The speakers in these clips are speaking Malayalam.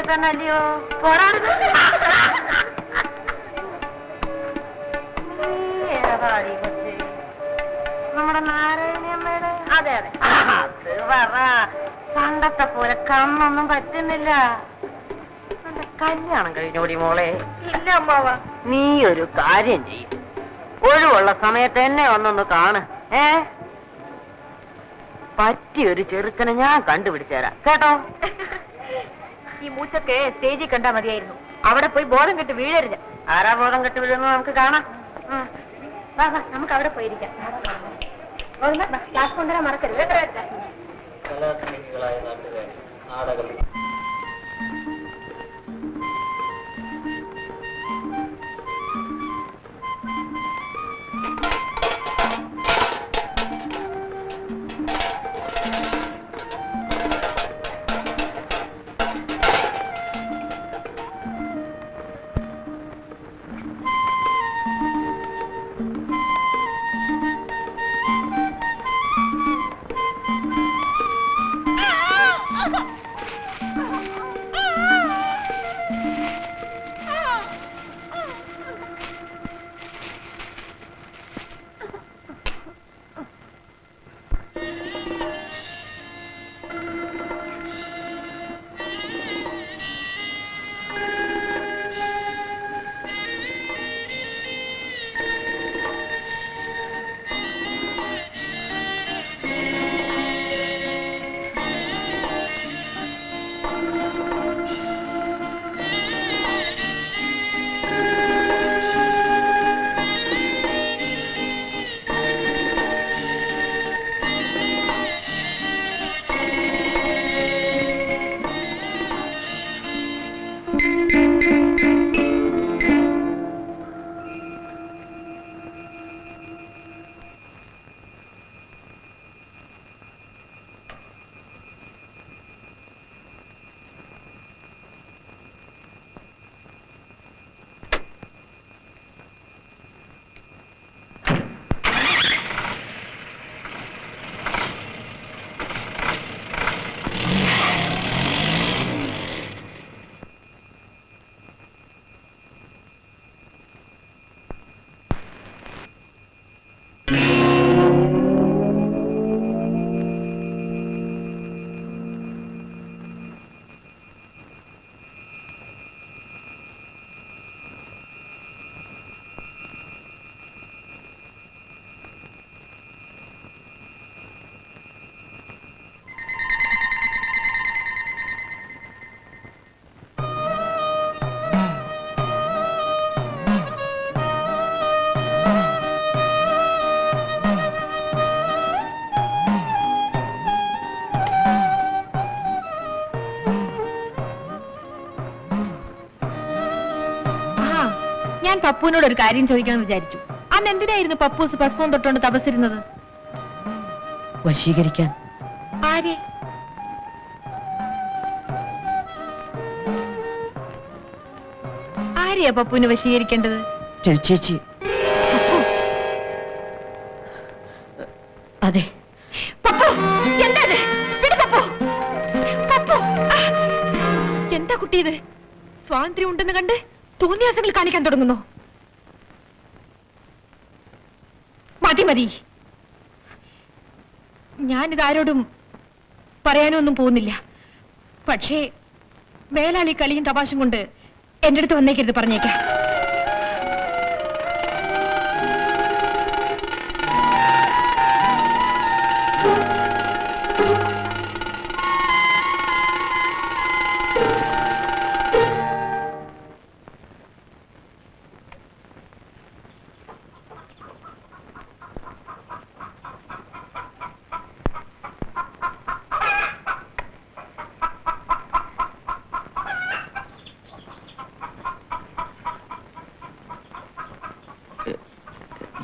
ഇപ്പോഴും പേശിയെ തന്നെ അല്ലയോ പോരാട് ഏതാടി കൊച്ച്? നമ്മുടെ നാരായണിയമ്മയുടെ അതെ അതെ. അത് പറ. പണ്ടത്തെ പോലെ കണ്ണൊന്നും പറ്റുന്നില്ല. കല്യാണം കഴിഞ്ഞോടി മോളെ. ഇല്ല അമ്മാവ. നീ ഒരു കാര്യം ചെയ്യും. ഒഴിവുള്ള സമയത്ത് എന്നെ ഒന്നൊന്ന് കാണ്. ഏ? പറ്റിയൊരു ചെറുക്കനെ ഞാൻ കണ്ടുപിടിച്ചു തരാം. കേട്ടോ? ഈ മൂച്ചൊക്കെ സ്റ്റേജിൽ കണ്ടാ മതിയായിരുന്നു. അവിടെ പോയി ബോധം കെട്ട് വീഴരുത്. ആരാ ബോധം കെട്ട് വിടുന്നത് നമുക്ക് കാണാം. വാ വാ നമുക്ക് അവിടെ പോയിരിക്കാം. ക്ലാസ് കൊണ്ടുവരാൻ മറക്കരുത്. നാടകം ഞാൻ പപ്പുവിനോട് ഒരു കാര്യം ചോദിക്കാമെന്ന് വിചാരിച്ചു. അന്ന് എന്തിനായിരുന്നു പപ്പൂസ് ഭസ്മം തൊട്ടുകൊണ്ട് തപസ്സിരുന്നത്? വശീകരിക്കാൻ. ആരെ? ആരെയാ പപ്പുവിനെ വശീകരിക്കേണ്ടത്? ചേച്ചി. അതെ. പപ്പു! എന്താ പപ്പു! പപ്പു! ആ! എന്താ കുട്ടി ഇത് സ്വാതന്ത്ര്യം ഉണ്ടെന്ന് കണ്ട് തോന്നിയാസങ്ങൾ കാണിക്കാൻ തുടങ്ങുന്നു. മതി മതി. ഞാനിതാരോടും പറയാനൊന്നും പോകുന്നില്ല. പക്ഷേ വേലാലി കളിയും തപാശം കൊണ്ട് എന്റെ അടുത്ത് വന്നേക്കരുത് പറഞ്ഞേക്കാം.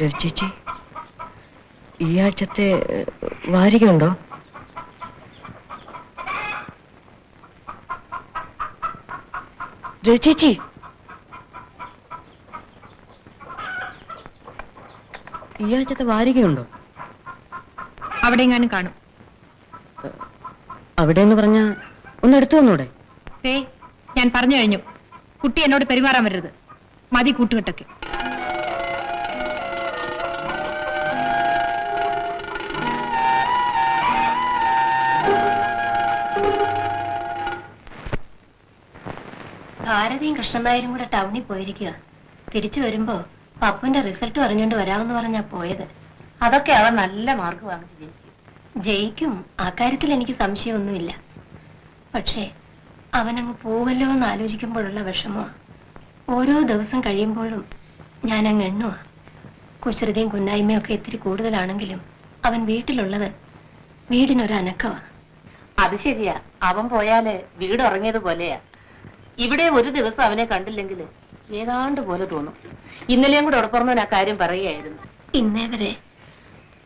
ചേച്ചി ഈ ആഴ്ചത്തെ വാരികയുണ്ടോ? ചേച്ചി! ഈ ആഴ്ചത്തെ വാരികയുണ്ടോ? അവിടെ എങ്ങാനും കാണും. അവിടെ എന്ന് പറഞ്ഞ ഒന്ന് എടുത്തു വന്നൂടെ? ഏ ഞാൻ പറഞ്ഞു കഴിഞ്ഞു. കുട്ടി എന്നോട് പെരുമാറാൻ വരരുത്. മതി കൂട്ടുകെട്ടൊക്കെ. ഭാരതിയും കൃഷ്ണനായരും കൂടെ ടൗണിൽ പോയിരിക്കുക തിരിച്ചു വരുമ്പോ പപ്പുന്റെ റിസൾട്ട് അറിഞ്ഞുകൊണ്ട് വരാമെന്ന് പറഞ്ഞാ പോയത്. അതൊക്കെ അവൻ നല്ല മാർക്ക് വാങ്ങിച്ചു ജയിക്കും. ജയിക്കും. ആ കാര്യത്തിൽ എനിക്ക് സംശയമൊന്നുമില്ല. പക്ഷേ അവനങ്ങ് പോവല്ലോ എന്ന് ആലോചിക്കുമ്പോഴുള്ള വിഷമോ ഓരോ ദിവസം കഴിയുമ്പോഴും ഞാൻ അങ്ങ് എണ്ണുക കുസൃതിയും കുന്നായ്മയും ഒക്കെ ഇത്തിരി കൂടുതലാണെങ്കിലും അവൻ വീട്ടിലുള്ളത് വീടിനൊരു അനക്കമാണ് അത് ശരിയാ. അവൻ പോയാൽ വീട് ഉറങ്ങിയത് പോലെയാ. ഇവിടെ ഒരു ദിവസം അവനെ കണ്ടില്ലെങ്കിൽ ഏതാണ്ട് പോലെ തോന്നും. ഇന്നലെയും കൂടെ ഉടപ്പുറന്നവൻ ആ കാര്യം പറയുകയായിരുന്നു. ഇന്നേ വരെ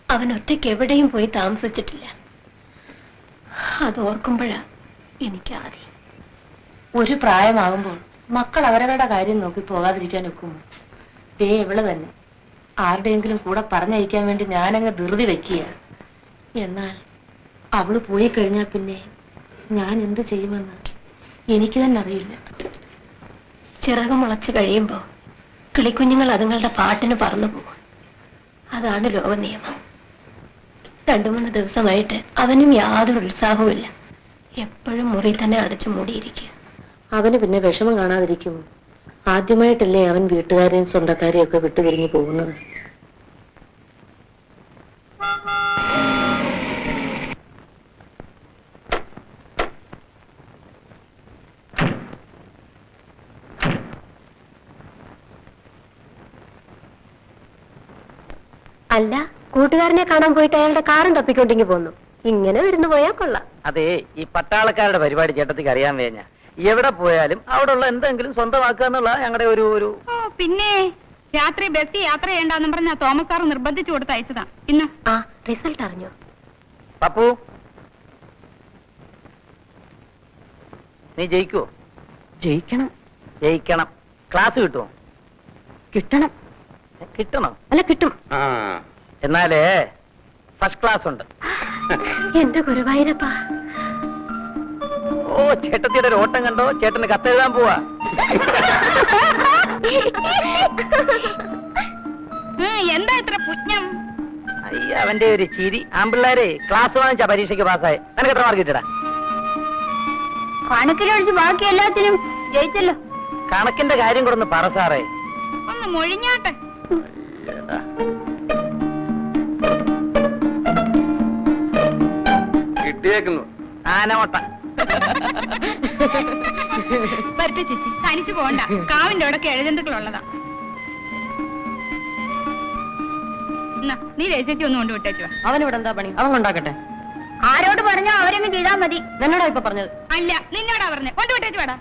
അവൻ ഒറ്റയ്ക്ക് എവിടെയും പോയി താമസിച്ചിട്ടില്ല. അത് ഓർക്കുമ്പോഴാ എനിക്ക് ആദ്യം ഒരു പ്രായമാകുമ്പോൾ മക്കൾ അവരവരുടെ കാര്യം നോക്കി പോകാതിരിക്കാൻ ഒക്കുമോ? ദേ ഇവൾ തന്നെ. ആരുടെയെങ്കിലും കൂടെ പറഞ്ഞയക്കാൻ വേണ്ടി ഞാനങ്ങ് ധൃതി വെക്കുക എന്നാൽ അവൾ പോയി കഴിഞ്ഞാൽ പിന്നെ ഞാൻ എന്ത് ചെയ്യുമെന്ന്? എനിക്ക് തന്നെ അറിയില്ല ചിറക് മുളച്ച് കഴിയുമ്പോ കിളിക്കുഞ്ഞുങ്ങൾ അതുങ്ങളുടെ പാട്ടിന് പറന്നു പോകും. അതാണ് ലോക നിയമം രണ്ടു മൂന്ന് ദിവസമായിട്ട് അവനും യാതൊരു ഉത്സാഹവുമില്ല. എപ്പോഴും മുറി തന്നെ അടച്ചു മൂടിയിരിക്കുക. അവന് പിന്നെ വിഷമം കാണാതിരിക്കും. ആദ്യമായിട്ടല്ലേ അവൻ വീട്ടുകാരെയും സ്വന്തക്കാരെയും ഒക്കെ വിട്ടുപിരിഞ്ഞു പോകുന്നത്. അല്ല കൂട്ടുകാരനെ കാണാൻ പോയിട്ട് അയാളുടെ കാറും തപ്പിക്കൊണ്ടിങ്ങി പോന്നു. ഇങ്ങനെ വരുന്നു പോയാ കൊള്ളാം. അതെ ഈ പട്ടാളക്കാരുടെ പരിപാടി ചേട്ടത്തിക്ക് അറിയാൻ വേഞ്ഞ. എവിടെ പോയാലും അവിടെ ഉള്ള എന്തെങ്കിലും സ്വന്തമാക്കുക എന്നുള്ള ഞങ്ങളുടെ ഒരു ഒരു ഓ പിന്നെ രാത്രി ബസ് യാത്ര ചെയ്യണ്ടെന്ന് പറഞ്ഞ തോമസ് സാർ നിർബന്ധിച്ചു കൊടുത്ത് അയച്ചതാ. ഇന്ന്. ആ റിസൾട്ട് അറിഞ്ഞോ? പപ്പു. നീ ജയിക്കോ ജയിക്കണം. ജയിക്കണം. ക്ലാസ് കിട്ടുമോ കിട്ടണം. കിട്ടണം? അല്ല കിട്ടും. എന്നാലേ ഫസ്റ്റ് ക്ലാസ് ഉണ്ട്. എന്റെ ഗുരുവായൂരപ്പ. ഓ ചേട്ടത്തിയുടെ ഒരു ഓട്ടം കണ്ടോ? ചേട്ടന് കത്തെഴുതാൻ പോവാ. എന്താ ഇത്ര പുജ്ഞം അയ്യ അവന്റെ ഒരു ചിരി. ആമ്പിള്ളേരെ ക്ലാസ് വാങ്ങിച്ച പരീക്ഷയ്ക്ക് പാസ്സായി. നിനക്ക് എത്ര മാർക്ക് ഇട്ടാ കണക്കിനെ ഒഴിച്ച് ബാക്കി എല്ലാത്തിനും ജയിച്ചല്ലോ. കണക്കിന്റെ കാര്യം കൂടെ ഒന്ന് പറ സാറേ. ഒന്ന് മൊഴിഞ്ഞാട്ടെ. കിട്ടിയേക്കുന്നു ആനോട്ട. വരട്ടെ ചേച്ചി തനിച്ചു പോണ്ട കാവിന്റെ അവിടെ കിഴജന്തുക്കൾ ഉള്ളതാ എന്നാ, നീ രചിച്ച് ഒന്ന് കൊണ്ട് അവനിവിടെ എന്താ പണി? അവൻ കൊണ്ടാക്കട്ടെ. ആരോട് പറഞ്ഞോ അവരങ്ങ് ചെയ്താൽ മതി. എന്നോടാ ഇപ്പൊ പറഞ്ഞത്. അല്ല നിന്നോടാ പറഞ്ഞേ. കൊണ്ടുവിട്ടേച്ചു വേടാ.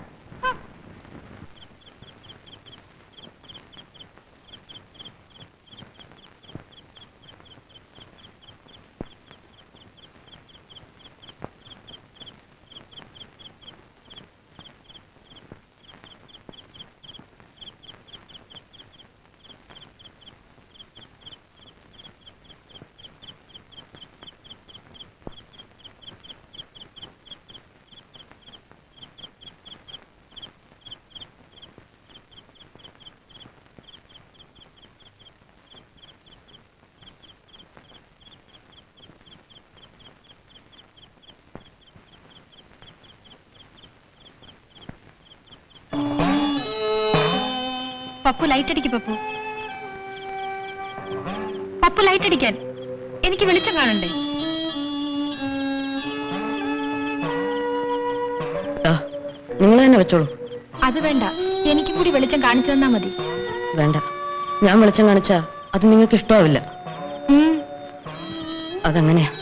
പപ്പു ലൈറ്റ് അടിക്ക് പപ്പു. പപ്പു ലൈറ്റ് അടിക്കാൻ എനിക്ക് വെളിച്ചം കാണണ്ടേ? നിങ്ങൾ തന്നെ വെച്ചോളൂ. അത് വേണ്ട. എനിക്ക് കൂടി വെളിച്ചം കാണിച്ചു തന്നാ മതി. വേണ്ട. ഞാൻ വെളിച്ചം കാണിച്ചാ അത് നിങ്ങൾക്ക് ഇഷ്ടമാവില്ല. അതങ്ങനെയാ.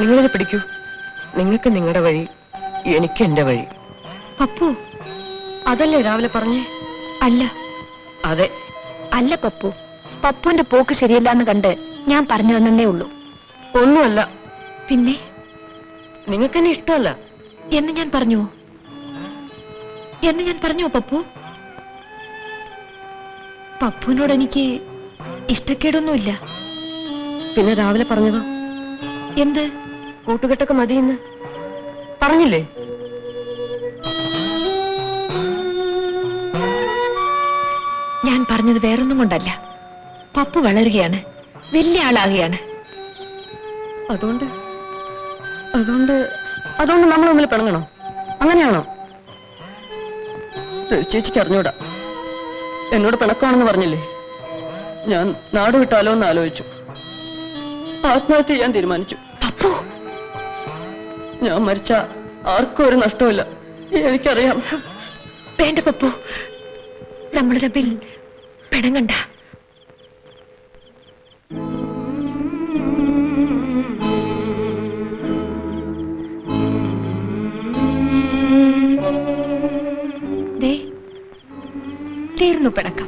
നിങ്ങളിത് പിടിക്കൂ. നിങ്ങൾക്ക് നിങ്ങളുടെ വഴി എനിക്ക് എന്റെ വഴി. പപ്പു അതല്ലേ രാവിലെ പറഞ്ഞേ? അല്ല. അതെ. അല്ല പപ്പു. പപ്പുവിന്റെ പോക്ക് ശരിയല്ല എന്ന് കണ്ട് ഞാൻ പറഞ്ഞു തന്നേ ഉള്ളൂ. ഒന്നുമല്ല. പിന്നെ? നിങ്ങൾക്ക് എന്നെ ഇഷ്ടമല്ല. എന്ന് ഞാൻ പറഞ്ഞു? എന്ന് ഞാൻ പറഞ്ഞു പപ്പു? പപ്പുവിനോട് എനിക്ക് ഇഷ്ടക്കേടൊന്നുമില്ല. പിന്നെ രാവിലെ പറഞ്ഞതോ? എന്ത്? കൂട്ടുകെട്ടൊക്കെ മതിയെന്ന്. പറഞ്ഞില്ലേ? ഞാൻ പറഞ്ഞത് വേറൊന്നും കൊണ്ടല്ല. പപ്പു വളരുകയാണ്. വലിയ ആളാകുകയാണ്. അതുകൊണ്ട് അതുകൊണ്ട് അതുകൊണ്ട് നമ്മൾ തമ്മിൽ പിണങ്ങണോ? അങ്ങനെയാണോ? ചേച്ചിക്ക് അറിഞ്ഞൂടാ. എന്നോട് പിണക്കമാണെന്ന് പറഞ്ഞില്ലേ? ഞാൻ നാട് വിട്ടാലോ എന്ന് ആലോചിച്ചു. ആത്മഹത്യ ചെയ്യാൻ തീരുമാനിച്ചു. ഞാൻ മരിച്ച ആർക്കും ഒരു നഷ്ടമില്ല എനിക്കറിയാം. വേണ്ട പപ്പു. നമ്മൾ തമ്മിൽ പിണങ്ങണ്ട തീർന്നു പെടക്ക